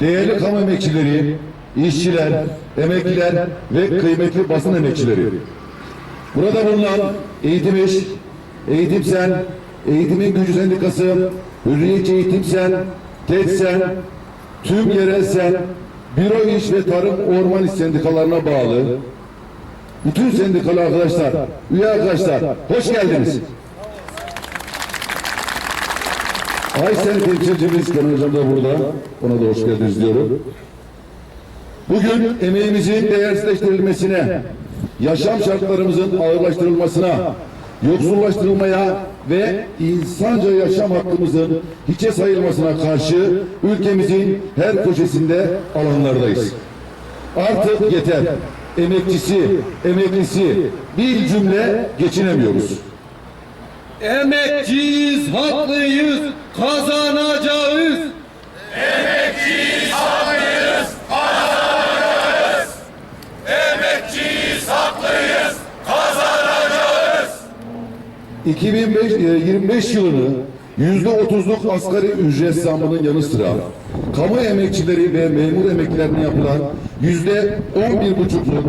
değerli kamu emekçileri, işçiler, emekliler ve kıymetli basın emekçileri. Burada bulunan Eğitim İş, Eğitim Sen, Eğitimin Gücü Sendikası, Hürriyetçi Eğitim Sen, TED Sen, tüm yerel sen, büro iş ve tarım orman iş sendikalarına bağlı bütün sendikalı arkadaşlar, üye arkadaşlar hoş geldiniz. Aysen temsilcimiz Kenan Hocam da burada. Ona da hoş geldiniz diyorum. Bugün emeğimizin değersizleştirilmesine, yaşam şartlarımızın ağırlaştırılmasına, yoksullaştırılmaya ve insanca yaşam hakkımızın hiçe sayılmasına karşı ülkemizin her köşesinde alanlardayız. Artık yeter. Emekçisi, emeklisi bir cümle geçinemiyoruz. Emekçiyiz, haklıyız, kazanacağız. Emekçiyiz, haklıyız, kazanacağız. 2025 e, 25 yılını yüzde otuzluk asgari ücret zammının yanı sıra kamu emekçileri ve memur emeklilerine yapılan yüzde on bir buçukluk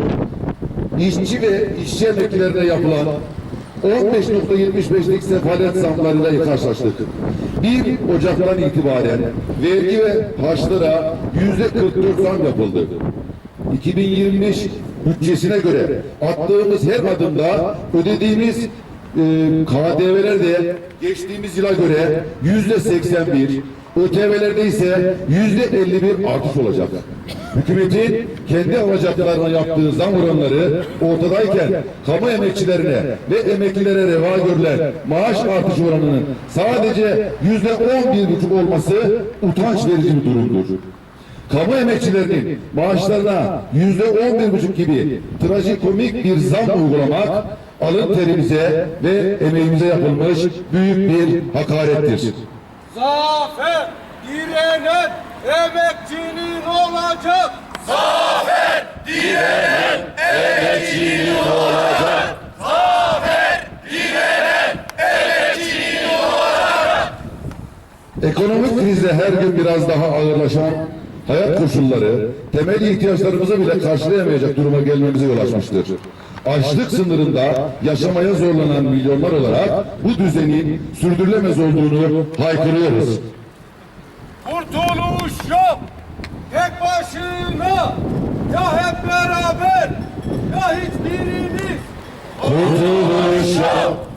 işçi ve işçi emeklilerine yapılan 15.75'lik sefalet zamlarıyla karşılaştık. 1 Ocak'tan itibaren vergi ve harçlara yüzde 44 zam yapıldı. 2025 bütçesine göre attığımız her adımda ödediğimiz e, KDV'ler de geçtiğimiz yıla göre yüzde 81, ÖTV'lerde ise yüzde 51 artış olacak. Hükümetin kendi alacaklarına yaptığı zam oranları ortadayken kamu emekçilerine ve emeklilere reva görülen maaş artış oranının sadece yüzde 11 buçuk olması utanç verici bir durumdur. Kamu emekçilerinin maaşlarına yüzde on bir buçuk gibi trajikomik bir zam uygulamak alın terimize ve emeğimize yapılmış büyük bir hakarettir. Zafer direnen emekçinin olacak. Zafer direnen emekçinin olacak. Zafer direnen emekçinin olacak. Ekonomik krizle her gün biraz daha ağırlaşan hayat koşulları temel ihtiyaçlarımızı bile karşılayamayacak duruma gelmemize yol açmıştır. Açlık sınırında yaşamaya zorlanan milyonlar olarak bu düzenin sürdürülemez olduğunu haykırıyoruz. Kurtuluş yok. Tek başına. Ya hep beraber ya hiçbirimiz. Kurtuluş yok.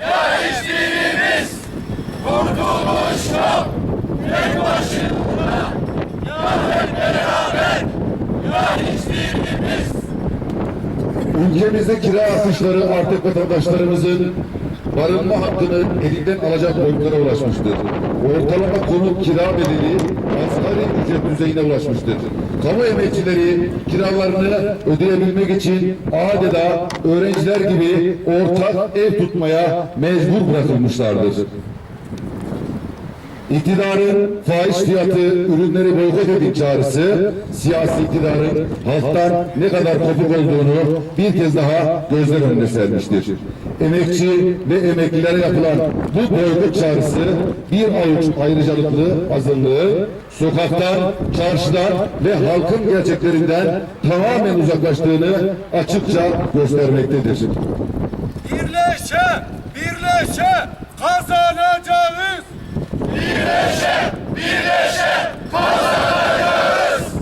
Ya hiçbirimiz kurtuluş yok. Tek başına ya hep beraber ya hiçbirimiz Ülkemizde kira artışları artık vatandaşlarımızın barınma hakkını elinden alacak boyutlara ulaşmıştır. Ortalama konut kira bedeli asgari ücret düzeyine ulaşmıştır. Kamu emekçileri kiralarını ödeyebilmek için adeta öğrenciler gibi ortak ev tutmaya mecbur bırakılmışlardır. İktidarın fahiş fiyatı ürünleri boykot edin çağrısı siyasi iktidarın halktan ne kadar kopuk olduğunu bir kez daha gözler önüne sermiştir. Emekçi ve emeklilere yapılan bu boykot çağrısı bir avuç ayrıcalıklı azınlığı sokaktan, çarşıdan ve halkın gerçeklerinden tamamen uzaklaştığını açıkça göstermektedir. Birleşe, birleşe kazanacağız. birleşe birleşe kazanacağız.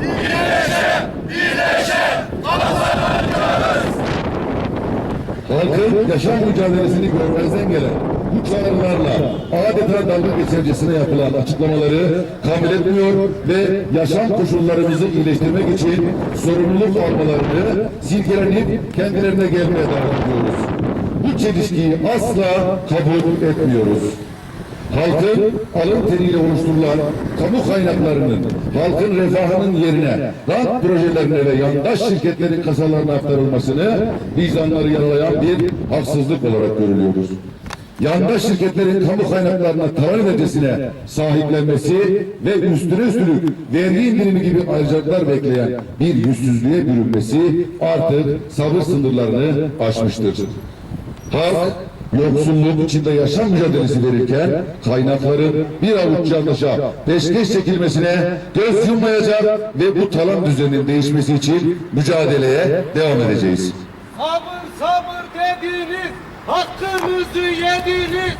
Birleşe birleşe kazanacağız. Halkın yaşam mücadelesini görmezden gelen bu çağrılarla adeta dalga geçercesine yapılan açıklamaları kabul etmiyor ve yaşam koşullarımızı iyileştirmek için sorumluluk almalarını silkelenip kendilerine gelmeye davet ediyoruz. Bu çelişkiyi asla kabul etmiyoruz. Halkın alın teriyle oluşturulan kamu kaynaklarının halkın refahının yerine rant projelerine ve yandaş şirketlerin kasalarına aktarılmasını vicdanları yaralayan bir haksızlık olarak görülüyoruz. Yandaş şirketlerin kamu kaynaklarına talan edercesine sahiplenmesi ve üstüne üstlük vergi indirimi gibi ayrıcalıklar bekleyen bir yüzsüzlüğe bürünmesi artık sabır sınırlarını aşmıştır. Halk yoksulluk içinde yaşam mücadelesi verirken kaynakların bir avuç yanlışa peşkeş çekilmesine göz yummayacak ve bu talan düzeninin değişmesi için mücadeleye devam edeceğiz. Sabır sabır dediniz, hakkınızı yediniz.